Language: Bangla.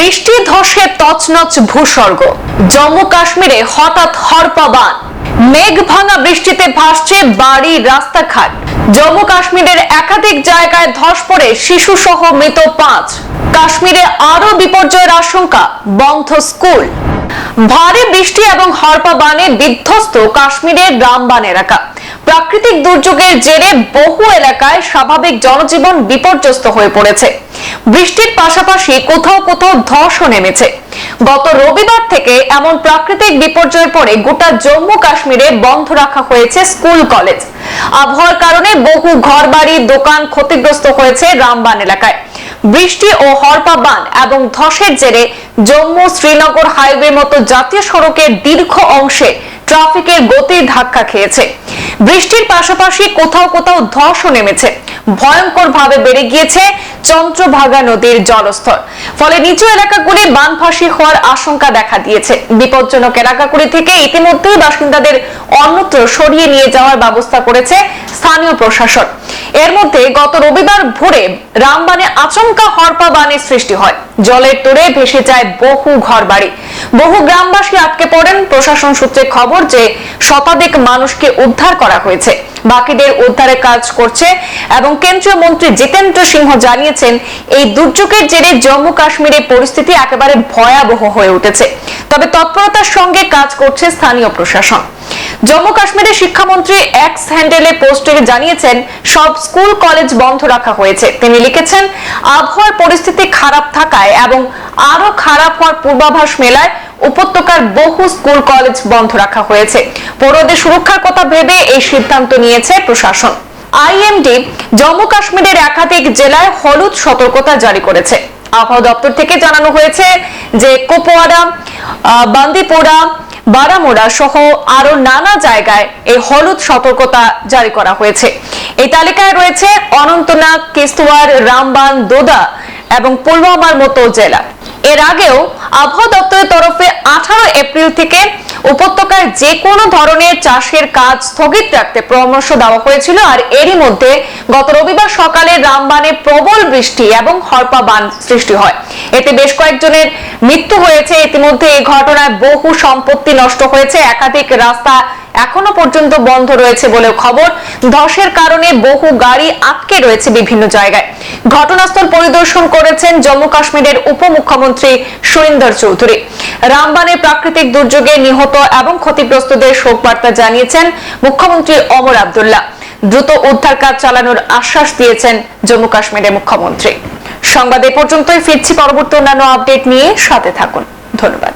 বৃষ্টি ধসে তছনছ ভূস্বর্গ। জম্মু কাশ্মীরে হঠাৎ হরপাবান মেঘ ভাঙা বৃষ্টিতে ভাসছে বাড়ি রাস্তাঘাট। জম্মু কাশ্মীরের একাধিক জায়গায় ধস পড়ে শিশু সহ মৃত পাঁচ। কাশ্মীরে আরও বিপর্যয়ের আশঙ্কা, বন্ধ স্কুল। ভারী বৃষ্টি এবং হরপাবানে বিধ্বস্ত কাশ্মীরের রামবান এলাকা। প্রাকৃতিক দুর্যোগের জেরে বহু এলাকায় স্বাভাবিক জনজীবন বিপর্যস্ত হয়ে পড়েছে। বৃষ্টির পাশাপাশি কোথাও কোথাও ধসও নেমেছে। গত রবিবার থেকে এমন প্রাকৃতিক বিপর্যয়ের পরে গোটা জম্মু কাশ্মীরে বন্ধ রাখা হয়েছে স্কুল, কলেজ। আবহাওয়ার কারণে বহু ঘরবাড়ি, দোকান ক্ষতিগ্রস্ত হয়েছে রামবান এলাকায়। বৃষ্টি ও হরপা বান এবং ধসের জেরে জম্মু শ্রীনগর হাইওয়ে মতো জাতীয় সড়কের দীর্ঘ অংশে ট্রাফিকের গতির ধাক্কা খেয়েছে। বৃষ্টির পাশাপাশি কোথাও কোথাও ধসও নেমেছে। ভয়ঙ্কর ভাবে বেড়ে গিয়েছে চন্দ্রভাগা নদীর জলস্তর। ফলে নিচু এলাকাগুলি বানফাসি হওয়ার আশঙ্কা দেখা দিয়েছে। বিপজ্জনক এলাকাগুলি থেকে ইতিমধ্যেই বাসিন্দাদের অন্যত্র সরিয়ে নিয়ে যাওয়ার ব্যবস্থা করেছে স্থানীয় প্রশাসন। এর মধ্যে গত রবিবার ভোরে রামবানে আচমকা হরপা বানের সৃষ্টি হয়। জলের তোড়ে ভেসে যায় বহু ঘরবাড়ি। বহু গ্রামবাসী আটকে পড়েন। প্রশাসন সূত্রে খবর যে শতাধিক মানুষকে উদ্ধার করা হয়েছে। বাকিদের উদ্ধারের কাজ করছে এবং কেন্দ্রীয় মন্ত্রী জিতেন্দ্র সিংহ জানিয়েছেন, এই দুর্যোগের জেরে জম্মু কাশ্মীরের পরিস্থিতি একেবারে ভয়াবহ হয়ে উঠেছে। তবে তৎপরতার সঙ্গে কাজ করছে স্থানীয় প্রশাসন। জম্মু কাশ্মীরের শিক্ষামন্ত্রী এক্স হ্যান্ডেলে পোস্টে জানিয়েছেন, সব স্কুল কলেজ বন্ধ রাখা হয়েছে। তিনি লিখেছেন, আবহাওয়ার পরিস্থিতি খারাপ থাকায় এবং আরও খারাপ হওয়ার পূর্বাভাস মেলায় উপত্যকার বহু স্কুল কলেজ বন্ধ রাখা হয়েছে। পৌরদের সুরক্ষার কথা ভেবে এই সিদ্ধান্ত নিয়েছে প্রশাসন। আইএমডি জম্মু কাশ্মীরের একাধিক জেলায় হলুদ সতর্কতা জারি করেছে। আবহাওয়া দপ্তর থেকে জানানো হয়েছে যে কোপওয়ারা আহ, বান্দিপোরা বারামোড়া সহ আরও নানা জায়গায় এই হলুদ সতর্কতা জারি করা হয়েছে। এই তালিকায় রয়েছে অনন্তনাগ কিস্তওয়ার রামবান দোদা এবং পুলওয়ামার মতো জেলা। এর আগেও আবহাওয়া দপ্তরের তরফে আঠারো এপ্রিল থেকে উপত্যকায় যে কোনো ধরনের চাষের কাজ স্থগিত রাখতে পরামর্শ দেওয়া হয়েছিল, আর এরই মধ্যে গত রবিবার সকালে রামবানে প্রবল বৃষ্টি এবং হরপা বান সৃষ্টি হয়। এতে বেশ কয়েকজনের মৃত্যু হয়েছে। ইতিমধ্যে এই ঘটনায় বহু সম্পত্তি নষ্ট হয়েছে। একাধিক রাস্তা এখনও পর্যন্ত বন্ধ রয়েছে বলেও খবর। ধসের কারণে বহু গাড়ি আটকে রয়েছে বিভিন্ন জায়গায়। ঘটনাস্থল পরিদর্শন করেছেন জম্মু কাশ্মীরের উপমুখ্যমন্ত্রী সুরিন্দর চৌধুরী। রামবানে প্রাকৃতিক দুর্যোগে নিহত এবং ক্ষতিগ্রস্তদের শোক বার্তা জানিয়েছেন মুখ্যমন্ত্রী অমর আবদুল্লাহ। দ্রুত উদ্ধার কাজ চালানোর আশ্বাস দিয়েছেন জম্মু কাশ্মীরের মুখ্যমন্ত্রী। সংবাদ এ পর্যন্তই, ফিরছি পরবর্তী অন্যান্য আপডেট নিয়ে সাথে থাকুন। ধন্যবাদ।